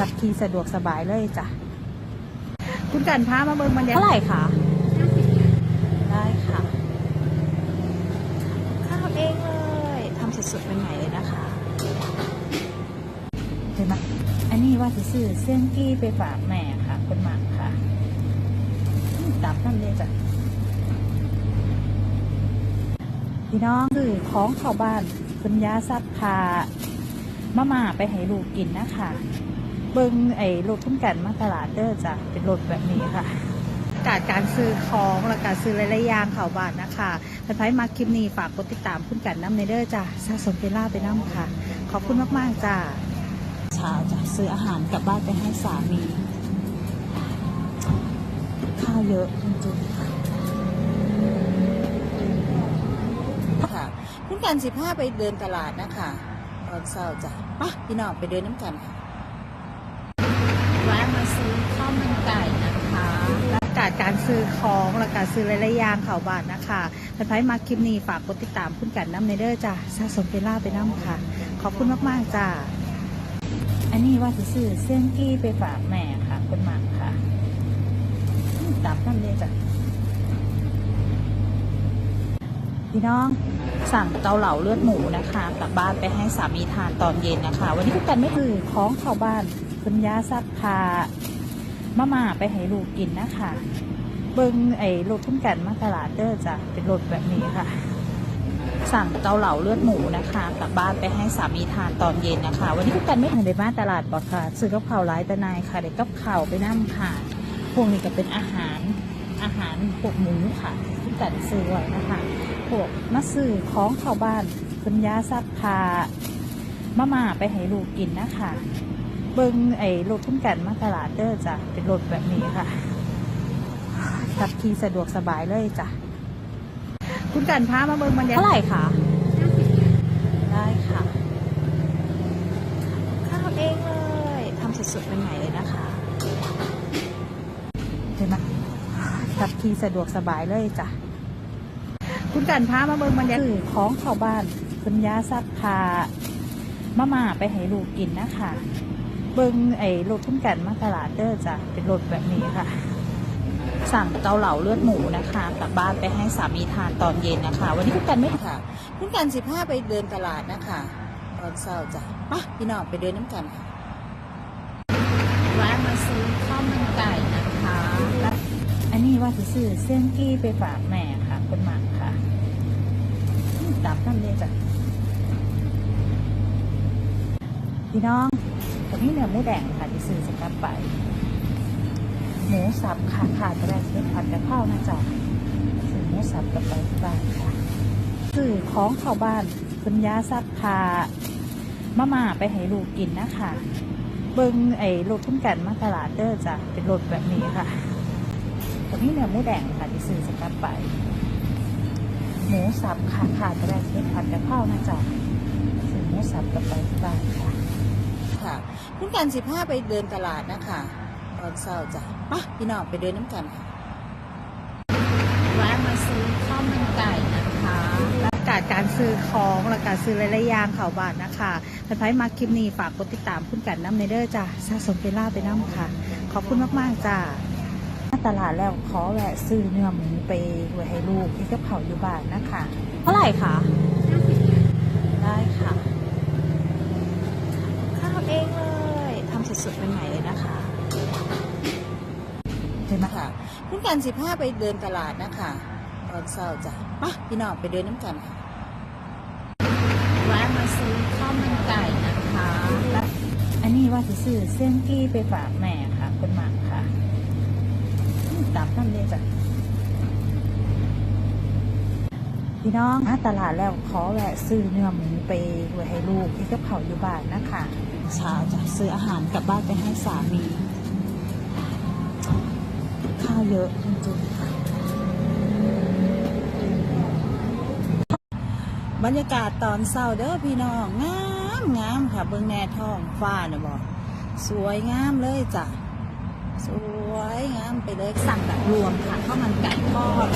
ขับขี่สะดวกสบายเลยจ้ะ คุณกันพามาเบิ่งบรรยากาศเท่าไหร่คะได้ค่ะ ข้าวเองเลยทำสดๆเป็นไหนเลยนะคะเห็นไหมอันนี้ว่าจะซื้อเส้นกี้ไปฝากแม่ค่ะคนหมักค่ะอืมตับนั่นเลยจ้ะพี่น้องซื้อของเข้าบ้านคุณยาซักผ้ามาม่าไปให้ลูกกินนะคะ เบิ้งไอ้รถทุ่มกันมาตลาดเด้อจ้ะเป็นรถแบบนี้ค่ะการการซื้อของและการซื้อหลายๆอย่างข้าวบ้านนะคะถ้าใครมาคลิปนี้ฝากกดติดตามคุณกันน้ำในเด้อจ้ะสะสมเวลาไปน้ำค่ะ ขอบคุณมากๆจ้ะเช้าจ้ะซื้ออาหารกลับบ้านไปให้สามีข้าวเยอะจริงๆค่ะค่ะคุณกันสิบห้าไปเดินตลาดนะคะตอนเช้าจ้ะปะพี่น้องไปเดินน้ำกันค่ะ แวะมาซื้อข้าวมันไก่นะคะและการการซื้อของและการซื้อหลายๆอย่างเข้าบ้านนะคะถ้าใครมาคลิปนี้ฝากกดติดตามคุณกันน้ำในเด้อจ้ะสะสมเวลาไปน้ำค่ะ ขอบคุณมากๆจ้ะอันนี้ว่าจะซื้อเส้นกี้ไปฝากแม่ค่ะคนหมักค่ะตับนั่นเลยจ้ะพี่น้องสั่งเกาเหลาเลือดหมูนะคะกลับบ้านไปให้สามีทานตอนเย็นนะคะ วันนี้คุณกันไม่คือของเข้าบ้าน คุณยาซักผ้ามาม่าไปให้ลูกกินนะคะ เบิ้งไอ้รถทุ่มกันมาตลาดเด้อจ้ะเป็นรถแบบนี้ค่ะ สั่งเกาเหลาเลือดหมูนะคะกลับบ้านไปให้สามีทานตอนเย็นนะคะ วันนี้คุณกันไม่ทันได้มาตลาดบอกค่ะซื้อกับข้าวร้ายตะนายค่ะเด็กกับข้าวไปนั่งค่ะพวกนี้ก็เป็นอาหารอาหารพวกหมูค่ะคุณกันซื้อไว้นะคะพวกมาซื้อของเข้าบ้านคุณยาซักผ้ามาม่าไปให้ลูกกินนะคะ เบิ้งไอ้รถทุ่มกันมาตลาดเด้อจ้ะเป็นรถแบบนี้ค่ะขับขี่สะดวกสบายเลยจ้ะคุณกันพามาเบิ้งบรรยากาศเท่าไหร่คะได้ค่ะข้าวเองเลยทำสดๆเป็นไหนเลยนะคะเห็นไหมขับขี่สะดวกสบายเลยจ้ะคุณกันพามาเบิ่งบรรยากาศซื้อของเข้าบ้านคุณยาซักผ้ามาม่าไปให้ลูกกินนะคะ เบิ่งไอ้รถทุ่มกันมาตลาดเด้อจ้ะเป็นรถแบบนี้ค่ะ สั่งเกาเหลาเลือดหมูนะคะกลับบ้านไปให้สามีทานตอนเย็นนะคะ วันนี้คุณกันไม่ค่ะคุณกันสิบห้าไปเดินตลาดนะคะตอนเช้าจ้ะปะพี่น้องไปเดินน้ำกันค่ะแวะมาซื้อข้าวมันไก่นะคะ อันนี้ว่าจะซื้อเส้นกี้ไปฝากแม่ค่ะคนหมักค่ะอืมตับนั่นเลยจ้ะพี่น้องตอ นนี้เนื้อหมูแดงค่ะที่ซื้อสกับไป หมูสับค่ะขาดแล้วซื้อผัดกะเพรานะจ๊ะซื้อหมูสับกับไปที่บ้านค่ะ ซื้อของเข้าบ้านคุณยาซักผ้ามาม่าไปให้ลูกกินนะคะ เบิ้งไอ้รถทุ่มกันมาตลาดเด้อจ้ะเป็นรถแบบนี้ค่ะตอนนี้เนื้อหมูแดงค่ะที่ซื้อสกับไป หมูสับค่ะขาดแล้วซื้อผัดกะเพรานะจ๊ะซื้อหมูสับกับไปที่บ้านค่ะ ค่ะคุณกันสิบห้าไปเดินตลาดนะคะตอนเช้าจ้ะปะพี่น้องไปเดินน้ำกันค่ะแวะมาซื้อข้าวมันไก่นะคะและการการซื้อของและการซื้อหลายๆอย่างเข้าบ้านนะคะถ้าใครมาคลิปนี้ฝากกดติดตามคุณกันน้ำในเด้อจ้ะสะสมเวลาไปน้ำค่ะ ขอบคุณมากๆจ้ามาตลาดแล้วขอแวะซื้อเนื้อหมูไปไว้ให้ลูกที่กับเขาอยู่บ้านนะคะเท่าไหร่คะได้ค่ะข้าวเองเลยทำ สุดๆเป็นไหนเลยนะคะเห็นไหมค่ะคุณกันสิบห้าไปเดินตลาดนะคะตอนเช้าจ้ะปะพี่น้องไปเดินน้ำกันค่ะแวะมาซื้อข้าวมันไก่นะคะอันนี้ว่าจะซื้อเส้นกี้ไปฝากแม่ค่ะคุณหมักค่ะตับนั่นเลยจ้ะ พี่น้องมาตลาดแล้วขอแวะซื้อเนื้อหมูไปไว้ให้ลูกที่กับเขาอยู่บ้านนะคะเช้าจะซื้ออาหารกลับบ้านไปให้สามีข้าวเยอะจริงๆบรรยากาศตอนเช้าเด้อพี่น้องงามงามค่ะเบื้องแน่ท้องฟ้าเนี่ยบอกสวยงามเลยจ้ะสวยงามไปเลยสั่งแบบรวมค่ะข้าวมันไก่ทอด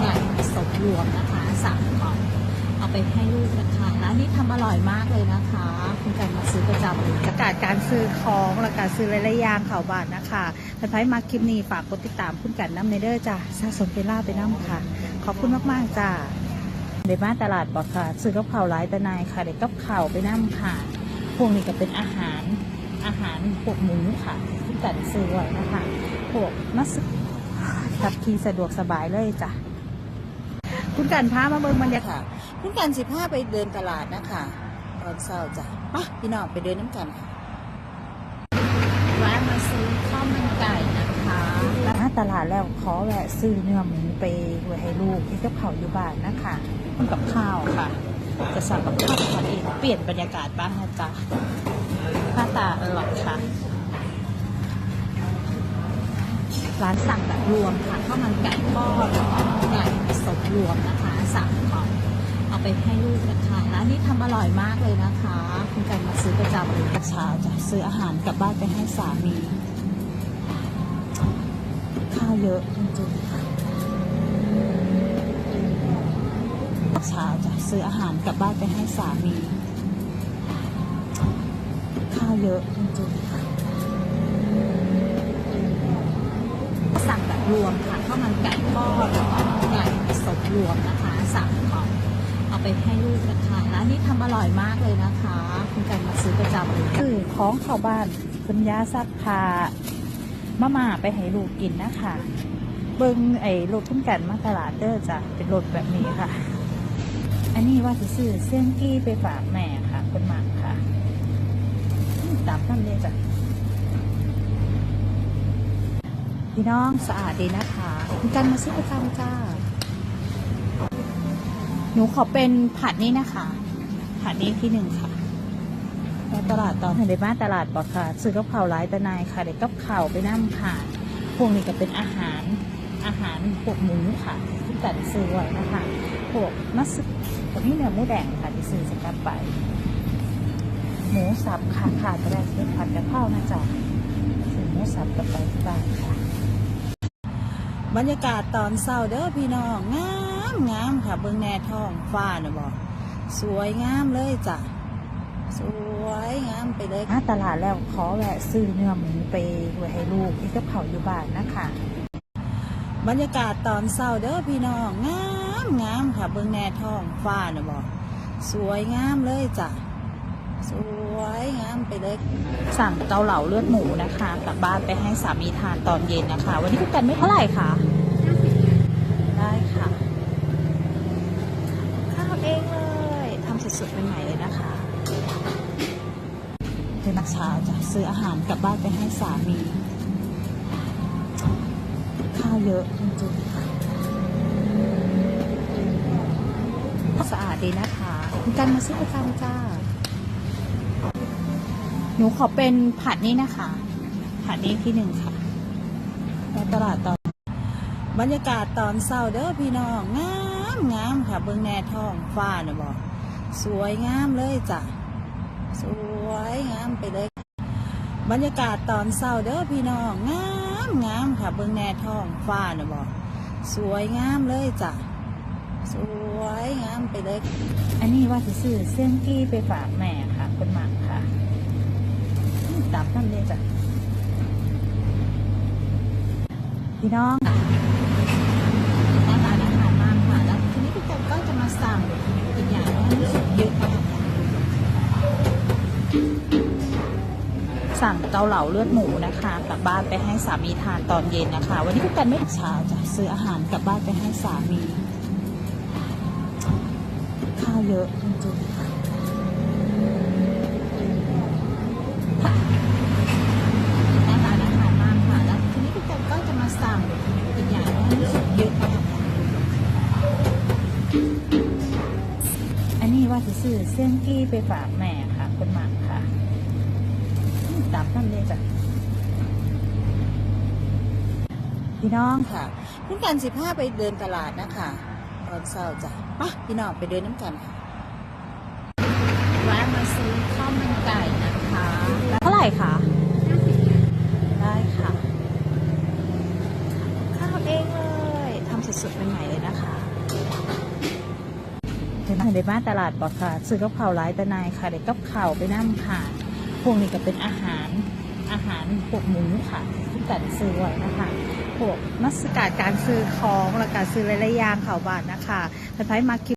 ไก่สดรวมนะคะ สั่งของเอาไปให้ลูกนะคะร้านนี้ทำอร่อยมากเลยนะคะ คุณกันมาซื้อประจำประกาศการซื้อของและการซื้อหลายๆอย่างข่าวบาทนะคะถ้าใครมาคลิปนี้ฝากกดติดตามคุณกันน้ำเนเดอร์จ้าสะสมไปล่าไปน้ำค่ะ ขอบคุณมากๆจ้าเดมาตลาดบอกค่ะ ซื้อกับข่าวร้ายต่นายค่ะเด็กกับข่าวไปน้ำค่ะ พวกนี้ก็เป็นอาหารอาหารพวกหมูค่ะคุณกันซื้อไว้นะคะพวกมัสขับขี่สะดวกสบายเลยจ้ะ คุณกันพามาเบิ่งบรรยากาศคุณกันสิพาไปเดินตลาดนะคะตอนเช้าจ้ะไปะพี่น้องไปเดินน้ำกันค่ะแวะมาซื้อข้าวมันไก่นะคะมาตลาดแล้วขอแวะซื้อเนื้อหมูไปไว้ให้ลูกที่กับเขาวอยู่บ้านนะคะกับข้าวค่ะ จะสั่งกับข้าวทานเองเปลี่ยนบรรยากาศบ้างนะจ๊ะหน้าตาอร่อยค่ะ ร้านสั่งแบบรวมค่ะข้าวมันไก่ทอดไก่สดรวมนะคะสั่งของเอาไปให้ลูกนะคะร้านนี้ทำอร่อยมากเลยนะคะ คุณกันมาซื้อประจำเลยเช้าจะซื้ออาหารกลับบ้านไปให้สามีข้าวเยอะจริงๆค่ะเช้าจะซื้ออาหารกลับบ้านไปให้สามีข้าวเยอะจริงๆค่ะ สั่งแบบ รวมค่ะข้าวมันไก่ทอดแล้วก็ไก่สดรวมนะคะสั่งของเอาไปให้ลูกนะคะร้านนี้ทำอร่อยมากเลยนะคะ คุณกันมาซื้อประจำเลยคือของเข้าบ้านคุณยาซักผ้ามาม่าไปให้ลูกกินนะคะ เบิ้งไอ้รถคุณกันมาตลาดเด้อจ้ะเป็นรถแบบนี้ค่ะ อันนี้ว่าจะซื้อเส้นกี้ไปฝากแม่ค่ะคนหมักค่ะอืมตามนั่นเลยจ้ะ พี่น้องสะอาดดีนะคะคุณกันมาซื้อประจำจ้า หนูขอเป็นผัดนี้นะคะ ผัดนี้ที่หนึ่งค่ะแล้วตลาดตอนในบ้านตลาดบอกค่ะ ซื้อกับข่าวร้ายต่นายค่ะเด็กกับข่าวไปนั่งค่ะ พวกนี้ก็เป็นอาหารอาหารพวกหมูค่ะ ที่กันซื้อไว้นะคะพวกมัสกับนี่เนื้อหมูแดงค่ะที่ซื้อสกลับไป หมูสับค่ะขาดไปได้ซื้อผัดกะเพรานะจ๊ะซื้อหมูสับกับไปบ้าน บรรยากาศตอนเช้าเด้อพี่น้องงามงามค่ะเบิ่งแน่ท้องฟ้านะบอกสวยงามเลยจ้ะสวยงามไปเลยตลาดแล้วขอแวะซื้อเนื้อหมูไปไว้ให้ลูกที่กับเขาอยู่บ้านนะคะบรรยากาศตอนเช้าเด้อพี่น้องงามงามค่ะเบิ่งแน่ท้องฟ้านะบอกสวยงามเลยจ้ะ สวยงามไปเลย สั่งเกาเหลาเลือดหมูนะคะ กลับบ้านไปให้สามีทานตอนเย็นนะคะ วันนี้คุณกันไม่เท่าไหร่ค่ะ ได้ค่ะข้าวเองเลยทำสดๆใหม่ๆเลยนะคะเป็นนักเช้าจะซื้ออาหารกลับบ้านไปให้สามี ข้าวเยอะจริงๆค่ะสะอาดดีนะคะคุณกันมาซื้อประจำจ้า หนูขอเป็นผัดนี้นะคะ ผัดนี้ที่หนึ่งค่ะแล้วตลาดตอน บรรยากาศตอนเช้าเด้อพี่น้องงามงามค่ะ เบิ่งแน่ท้องฟ้านะบอกสวยงามเลยจ้ะสวยงามไปเลยบรรยากาศตอนเช้าเด้อพี่น้องงามงามค่ะ เบิ่งแน่ท้องฟ้านะบอกสวยงามเลยจ้ะสวยงามไปเลย อันนี้ว่าจะซื้อเส้นกี้ไปฝากแม่ค่ะคนหมักค่ะ ตามนั่นเลยจ้ะพี่น้องร้านอาหารมากค่ะแล้วทีนี้พี่กันก็จะมาสั่งอีกอย่างหนึงเยอะมากสั่งเกาเหลาเลือดหมูนะคะกลับบ้านไปให้สามีทานตอนเย็นนะคะ วันนี้พี่กันไม่เช้าจะซื้ออาหารกลับบ้านไปให้สามี ข้าวเยอะจริงๆ นี้ว่าจะซื้อเส้นกี้ไปฝากแม่ค่ะคนหมักค่ะตามนั่นเลยจ้ะพี่น้องค่ะคุณกันสิบห้าไปเดินตลาดนะคะตอนเช้าจ้ะปะพี่น้องไปเดินน้ำกันค่ะแวะมาซื้อข้าวมันไก่นะคะเท่าไหร่คะได้ค่ะข้าวเองเลยทำสดๆใหม่ๆเลยนะคะ ในให้ได้มาตลาดบ่ค่ะซื้อกับข่าวหลายแต่นายค่ะได้กับข่าวไปนั่งค่ะพวกนี้ก็เป็นอาหารอาหารพวกหมูค่ะที่กันซื้อไว้นะคะพวกมัสการการซื้อของและการซื้อหลายๆอย่างข่าวบาทนะคะท่านไพ่มาคิ